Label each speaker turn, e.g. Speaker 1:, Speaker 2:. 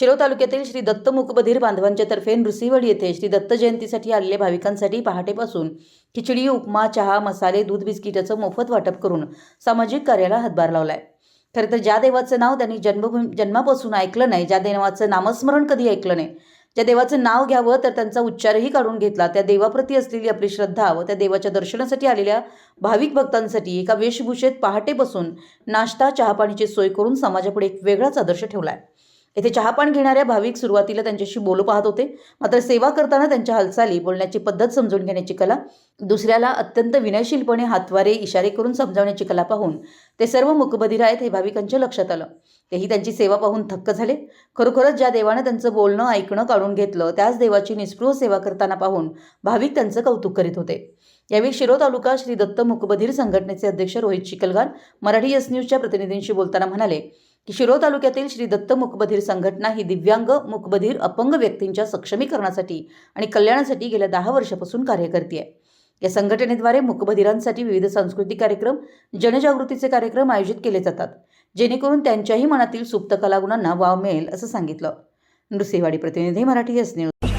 Speaker 1: शिरो तालुक्यातील श्री दत्त मुकबधीर बांधवांच्या तर्फे नृसिंहवाडी येथे श्री दत्त जयंतीसाठी आलेल्या भाविकांसाठी पहाटेपासून खिचडी उपमा चहा मसाले दूध बिस्किटाचं मोफत वाटप करून सामाजिक कार्याला हातभार लावलाय. खरं तर ज्या देवाचं नाव त्यांनी जन्मभूमी जन्मापासून ऐकलं नाही ज्या देवाचं नामस्मरण कधी ऐकलं नाही ज्या देवाचं नाव घ्यावं तर त्यांचा उच्चारही काढून घेतला त्या देवाप्रती असलेली आपली श्रद्धा व त्या देवाच्या दर्शनासाठी आलेल्या भाविक भक्तांसाठी एका वेशभूषेत पहाटे बसून नाश्ता चहापाणीची सोय करून समाजापुढे एक वेगळाच आदर्श ठेवला आहे येथे चहापान घेणाऱ्या भाविक सुरुवातीला त्यांच्याशी बोलू पाहत होते. मात्र सेवा करताना त्यांच्या हालचाली बोलण्याची पद्धत समजून घेण्याची कला दुसऱ्याला अत्यंत विनयशीलपणे हातवारे इशारे करून समजावण्याची कला पाहून ते सर्व मुकबधीर आहेत हे भाविकांच्या लक्षात आलं. तेही त्यांची सेवा पाहून थक्क झाले. खरोखरच ज्या देवानं त्यांचं बोलणं ऐकणं काढून घेतलं त्याच देवाची निस्पृह सेवा करताना पाहून भाविक त्यांचं कौतुक करीत होते. यावेळी शिरो तालुका श्री दत्त मुकबधीर संघटनेचे अध्यक्ष रोहित चिकलगार मराठी एस न्यूजच्या प्रतिनिधींशी बोलताना म्हणाले की शिरो तालुक्यातील श्री दत्त मुकबधीर संघटना ही दिव्यांग मुकबधीर अपंग व्यक्तींच्या सक्षमीकरणासाठी आणि कल्याणासाठी गेल्या दहा वर्षापासून कार्य करते या संघटनेद्वारे मुकबधिरांसाठी विविध सांस्कृतिक कार्यक्रम जनजागृतीचे कार्यक्रम आयोजित केले जातात जेणेकरून त्यांच्याही मनातील सुप्त कलागुणांना वाव मिळेल असं सांगितलं. नृसिंहवाडी प्रतिनिधी मराठी एस न्यूज